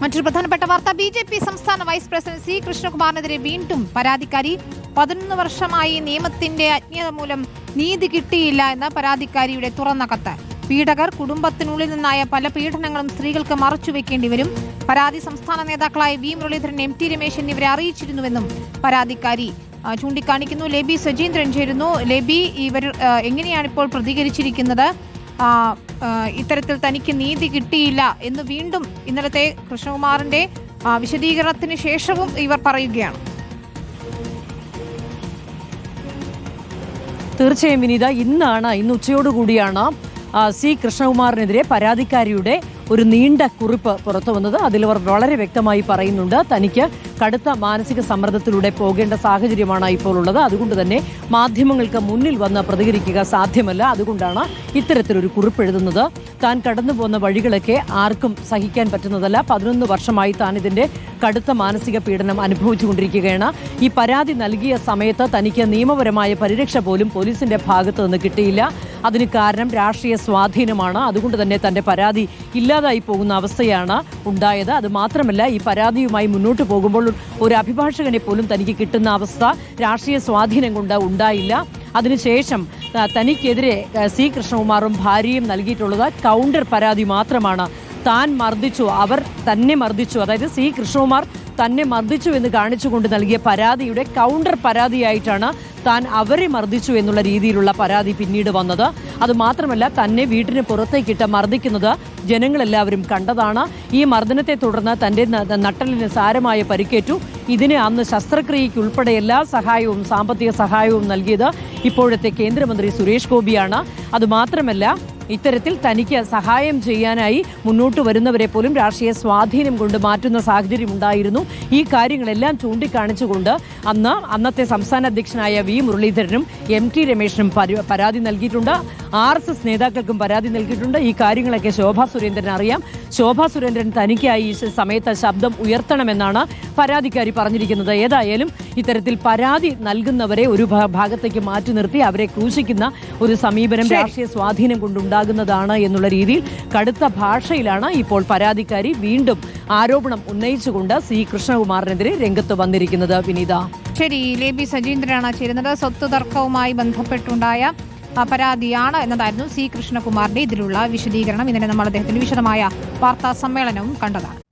മറ്റൊരു പ്രധാനപ്പെട്ട വാർത്ത. ബി ജെ പി സംസ്ഥാന വൈസ് പ്രസിഡന്റ് സി കൃഷ്ണകുമാറിനെതിരെ വീണ്ടും പരാതിക്കാരി പതിനൊന്ന് വർഷമായി നിയമത്തിന്റെ അജ്ഞത മൂലം നീതി കിട്ടിയില്ല എന്ന പരാതിക്കാരിയുടെ തുറന്ന കത്ത് പീഡകർ കുടുംബത്തിനുള്ളിൽ നിന്നായ പല പീഡനങ്ങളും സ്ത്രീകൾക്ക് മറച്ചുവെക്കേണ്ടി വരും. പരാതി സംസ്ഥാന നേതാക്കളായ V Muraleedharan M T Ramesh എന്നിവരെ അറിയിച്ചിരുന്നുവെന്നും പരാതിക്കാരി ചൂണ്ടിക്കാണിക്കുന്നു. ലെബി സജീന്ദ്രൻ ചേരുന്നു. ലെബി ഇവർ എങ്ങനെയാണ് ഇപ്പോൾ പ്രതികരിച്ചിരിക്കുന്നത്? ഇത്തരത്തിൽ തനിക്ക് നീതി കിട്ടിയില്ല എന്ന് വീണ്ടും ഇന്നലത്തെ കൃഷ്ണകുമാറിന്റെ വിശദീകരണത്തിന് ശേഷവും ഇവർ പറയുകയാണ്. തീർച്ചയായും വിനീത ഇന്നാണ് ഇന്ന് ഉച്ചയോടുകൂടിയാണ് സി കൃഷ്ണകുമാറിനെതിരെ പരാതിക്കാരിയുടെ ഒരു നീണ്ട കുറിപ്പ് പുറത്തു വന്നത് അതിൽ അവർ വളരെ വ്യക്തമായി പറയുന്നുണ്ട് തനിക്ക് കടുത്ത മാനസിക സമ്മർദ്ദത്തിലൂടെ പോകേണ്ട സാഹചര്യമാണ് ഇപ്പോൾ ഉള്ളത്. അതുകൊണ്ട് തന്നെ മാധ്യമങ്ങൾക്ക് മുന്നിൽ വന്ന് പ്രതികരിക്കുക സാധ്യമല്ല. അതുകൊണ്ടാണ് ഇത്തരത്തിലൊരു കുറിപ്പ് എഴുതുന്നത്. താൻ കടന്നു പോകുന്ന വഴികളൊക്കെ ആർക്കും സഹിക്കാൻ പറ്റുന്നതല്ല. പതിനൊന്ന് വർഷമായി താൻ ഇതിന്റെ കടുത്ത മാനസിക പീഡനം അനുഭവിച്ചുകൊണ്ടിരിക്കുകയാണ് ഈ പരാതി നൽകിയ സമയത്ത് തനിക്ക് നിയമപരമായ പരിരക്ഷ പോലും പോലീസിന്റെ ഭാഗത്തു നിന്ന് കിട്ടിയില്ല. അതിന് കാരണം രാഷ്ട്രീയ സ്വാധീനമാണ്. അതുകൊണ്ട് തന്നെ തന്റെ പരാതി ഇല്ലാതായി പോകുന്ന അവസ്ഥയാണ് ഉണ്ടായത്. അത് മാത്രമല്ല ഈ പരാതിയുമായി മുന്നോട്ട് പോകുമ്പോൾ ഒരു അഭിഭാഷകനെ പോലും തനിക്ക് കിട്ടുന്ന അവസ്ഥ രാഷ്ട്രീയ സ്വാധീനം കൊണ്ട് ഉണ്ടായില്ല. അതിനുശേഷം തനിക്കെതിരെ സി കൃഷ്ണകുമാറും ഭാര്യയും നൽകിയിട്ടുള്ളത് കൗണ്ടർ പരാതി മാത്രമാണ്. താൻ മർദ്ദിച്ചു അവർ തന്നെ മർദ്ദിച്ചു. അതായത് സി കൃഷ്ണകുമാർ തന്നെ മർദ്ദിച്ചു എന്ന് കാണിച്ചുകൊണ്ട് നൽകിയ പരാതിയുടെ കൗണ്ടർ പരാതിയായിട്ടാണ് താൻ അവരെ മർദ്ദിച്ചു എന്നുള്ള രീതിയിലുള്ള പരാതി പിന്നീട് വന്നത്. അത് മാത്രമല്ല തന്നെ വീട്ടിന് പുറത്തേക്കിട്ട് മർദ്ദിക്കുന്നത് ജനങ്ങളെല്ലാവരും കണ്ടതാണ്. ഈ മർദ്ദനത്തെ തുടർന്ന് തന്റെ നട്ടലിന് സാരമായ പരിക്കേറ്റു. ഇതിന് അന്ന് ശസ്ത്രക്രിയയ്ക്ക് ഉൾപ്പെടെ എല്ലാ സഹായവും സാമ്പത്തിക സഹായവും നൽകിയത് ഇപ്പോഴത്തെ കേന്ദ്രമന്ത്രി സുരേഷ് ഗോപിയാണ്. അത് മാത്രമല്ല ഇത്തരത്തിൽ തനിക്ക് സഹായം ചെയ്യാനായി മുന്നോട്ട് വരുന്നവരെ പോലും രാഷ്ട്രീയ സ്വാധീനം കൊണ്ട് മാറ്റുന്ന സാഹചര്യം ഉണ്ടായിരുന്നു. ഈ കാര്യങ്ങളെല്ലാം ചൂണ്ടിക്കാണിച്ചുകൊണ്ട് അന്ന് അന്നത്തെ സംസ്ഥാന അധ്യക്ഷനായ വി മുരളീധരനും എം ടി രമേശിനും പരാതി നൽകിയിട്ടുണ്ട്. ആർ എസ് എസ് നേതാക്കൾക്കും പരാതി നൽകിയിട്ടുണ്ട്. ഈ കാര്യങ്ങളൊക്കെ ശോഭാ സുരേന്ദ്രൻ അറിയാം. ശോഭാ സുരേന്ദ്രൻ തനിക്കായി ഈ സമയത്ത് ശബ്ദം ഉയർത്തണമെന്നാണ് പരാതിക്കാരി പറഞ്ഞിരിക്കുന്നത്. ഏതായാലും ഇത്തരത്തിൽ പരാതി നൽകുന്നവരെ ഒരു ഭാഗത്തേക്ക് മാറ്റി നിർത്തി അവരെ ക്രൂശിക്കുന്ന ഒരു സമീപനം രാഷ്ട്രീയ സ്വാധീനം കൊണ്ടുണ്ടാകുന്നതാണ് എന്നുള്ള രീതിയിൽ കടുത്ത ഭാഷയിലാണ് ഇപ്പോൾ പരാതിക്കാരി വീണ്ടും ആരോപണം ഉന്നയിച്ചുകൊണ്ട് സി കൃഷ്ണകുമാറിനെതിരെ രംഗത്ത് വന്നിരിക്കുന്നത് വിനീത. ശരി ലേബി സജീന്ദ്രനാണ് ചേരുന്നത്. സ്വത്ത് തർക്കവുമായി ബന്ധപ്പെട്ടുണ്ടായ പരാതിയാണ് എന്നതായിരുന്നു സി കൃഷ്ണകുമാറിന്റെ ഇതിലുള്ള വിശദീകരണം. ഇന്നലെ നമ്മൾ അദ്ദേഹത്തിന്റെ വിശദമായ വാർത്താ സമ്മേളനവും കണ്ടതാണ്.